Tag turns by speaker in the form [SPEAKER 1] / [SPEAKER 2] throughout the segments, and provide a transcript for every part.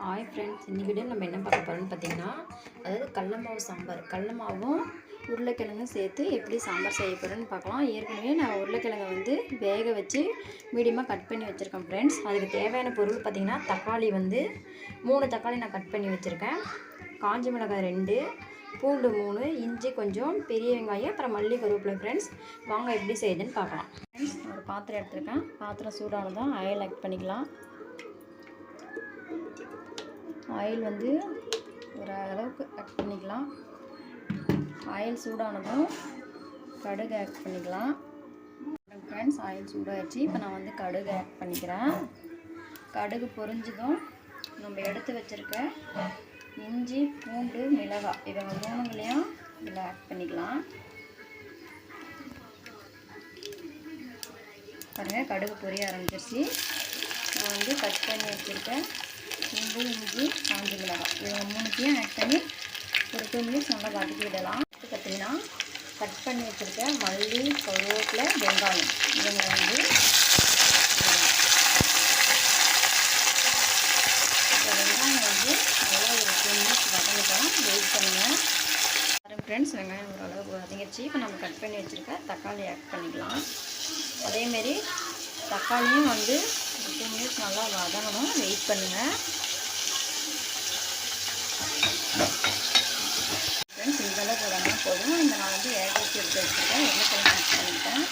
[SPEAKER 1] Hi friends இன்றைக்கி video நம்ம என்ன பார்க்க போகிறோம்னு பார்த்தீங்கன்னா அதாவது கடல மாவு சாம்பார். கடல மாவும் உருளைக்கிழங்கும் சேர்த்து எப்படி சாம்பார் செய்ய போகிறேன்னு பார்க்கலாம். ஏற்கனவே நான் உருளைக்கிழங்கை வந்து வேக வச்சு மீடியமாக கட் பண்ணி வச்சுருக்கேன் ஃப்ரெண்ட்ஸ் அதுக்கு தேவையான பொருள் பார்த்திங்கன்னா தக்காளி வந்து மூணு தக்காளி நான் கட் பண்ணி வச்சுருக்கேன். காஞ்ச மிளகாய் ரெண்டு பூண்டு மூணு இஞ்சி கொஞ்சம் பெரிய வெங்காயம் அப்புறம் மல்லி கருவேப்பிலை ஃப்ரெண்ட்ஸ் வாங்க எப்படி செய்யுதுன்னு பார்க்கலாம். ஃப்ரெண்ட்ஸ் ஒரு பாத்திரம் எடுத்திருக்கேன். பாத்திரம் சூடானதும் ஆயில் ஆக்ட் பண்ணிக்கலாம். ஆயில் வந்து ஒரு அளவுக்கு ஆட் பண்ணிக்கலாம். ஆயில் சூடானதும் கடுகு ஆட் பண்ணிக்கலாம். ஃப்ரெண்ட்ஸ் ஆயில் சூடாகிடுச்சு இப்போ நான் வந்து கடுகு ஆட் பண்ணிக்கிறேன். கடுகு பொரிஞ்சதும் நம்ம எடுத்து வச்சுருக்க இஞ்சி பூண்டு மிளகாய் இதை மூணுங்களையும் இதில் ஆட் பண்ணிக்கலாம். பாருங்கள் கடுகு பொரிய ஆரம்பிச்சிருச்சு. நான் வந்து கட் பண்ணி வச்சுருக்கேன் பூண்டு இஞ்சி காஞ்சி மிளகாய் இவங்க மூணுத்தையும் ஆட் பண்ணி ஒரு டூ மினிட்ஸ் நல்லா வதக்கி விடலாம் அடுத்து பார்த்தீங்கன்னா கட் பண்ணி வச்சுருக்க மல்லி கருவேப்பில் வெங்காயம் இவங்க வந்து வெங்காயம் வந்து நல்லா ஒரு டூ மினிட்ஸ் வதங்கிட்டோம் வெயிட் பண்ணுங்கள் ஃப்ரெண்ட்ஸ் வெங்காயம் ஓரளவுக்கு வதங்கிடுச்சு இப்போ நம்ம கட் பண்ணி வச்சுருக்க தக்காளி ஆட் பண்ணிக்கலாம் அதேமாரி தக்காளியும் வந்து ஒரு டூ மினிட்ஸ் நல்லா வதங்கணும் வெயிட் பண்ணுங்கள் ஃப்ரெண்ட்ஸ் போடாமல் போதும். இந்த நான் வந்து வேக வச்சு எடுத்து வச்சுருக்கேன். எண்ணெய் ஆட் பண்ணிட்டேன்.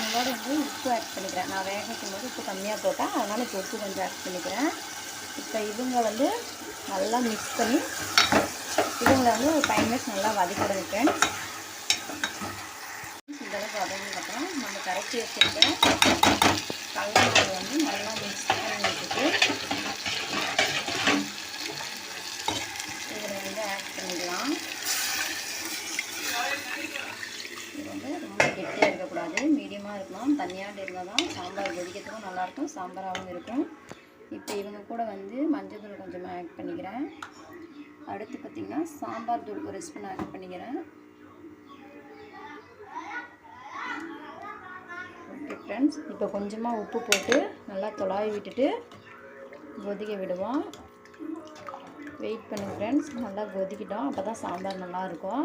[SPEAKER 1] உங்களோட வந்து உப்பு ஆட் பண்ணிக்கிறேன். நான் வேக வைக்கும் போது உப்பு கம்மியாக போட்டேன் அதனால் இப்போ உப்பு கொஞ்சம் ஆட் பண்ணிக்கிறேன். இப்போ இவங்க வந்து நல்லா மிக்ஸ் பண்ணி இவங்களை வந்து ஒரு ஃபைவ் மினிட்ஸ் நல்லா வதக்கிடுங்க ஃப்ரெண்ட்ஸ் இதெல்லாம் வதங்கினதுக்கப்புறம் நம்ம கரைச்சி வச்சுருக்கேன் கடலை வந்து நல்லா மிக்ஸ் பண்ணி வச்சுட்டு இதில் வந்து ஆட் பண்ணிக்கலாம். இது வந்து ரொம்ப கெட்டியாக இருக்கக்கூடாது. மீடியமாக இருக்கணும் தண்ணியாட்டு இருந்தால் தான் சாம்பார் கொதிக்கிறதுக்கும் நல்லாயிருக்கும். சாம்பாராகவும் இருக்கும். இப்போ இவங்க கூட வந்து மஞ்சள் தூள் கொஞ்சமாக ஆட் பண்ணிக்கிறேன். அடுத்து பார்த்திங்கன்னா சாம்பார் தூள் ஒரு ஸ்பூன் ஆட் பண்ணிக்கிறேன். ஓகே ஃப்ரெண்ட்ஸ் இப்போ கொஞ்சமாக உப்பு போட்டு நல்லா தொலாவி விட்டுட்டு கொதிக்க விடுவோம். வெயிட் பண்ணுங்க ஃப்ரெண்ட்ஸ் நல்லா கொதிக்கிட்டோம். அப்போ தான் சாம்பார் நல்லாயிருக்கும்.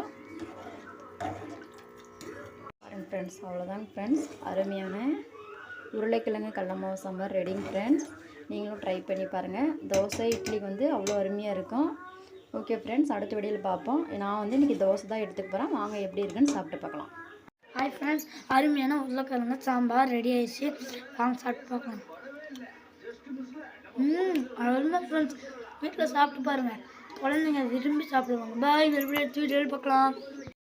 [SPEAKER 1] பாருங்க ஃப்ரெண்ட்ஸ் அவ்வளோதாங்க ஃப்ரெண்ட்ஸ் அருமையான உருளைக்கிழங்கு கடல சாம்பார் ரெடிங்க ஃப்ரெண்ட்ஸ் நீங்களும் ட்ரை பண்ணி பாருங்கள் தோசை இட்லி வந்து அவ்வளோ அருமையாக இருக்கும். ஓகே ஃப்ரெண்ட்ஸ் அடுத்த வீடியோவில் பார்ப்போம். நான் வந்து இன்றைக்கி தோசை தான் எடுத்துக்க போகிறேன் வாங்க எப்படி இருக்குன்னு சாப்பிட்டு பார்க்கலாம்.
[SPEAKER 2] ஹாய் ஃப்ரெண்ட்ஸ் அருமையான உருளைக்கிழங்கு சாம்பார் ரெடி ஆயிடுச்சு. வாங்க சாப்பிட்டு பார்க்கலாம். ம் அருமை ஃப்ரெண்ட்ஸ் வீட்டில் சாப்பிட்டு பாருங்கள் குழந்தைங்க விரும்பி சாப்பிடுவாங்க. பாய் மறுபடியும் எடுத்து வீடியோவில் பார்க்கலாம்.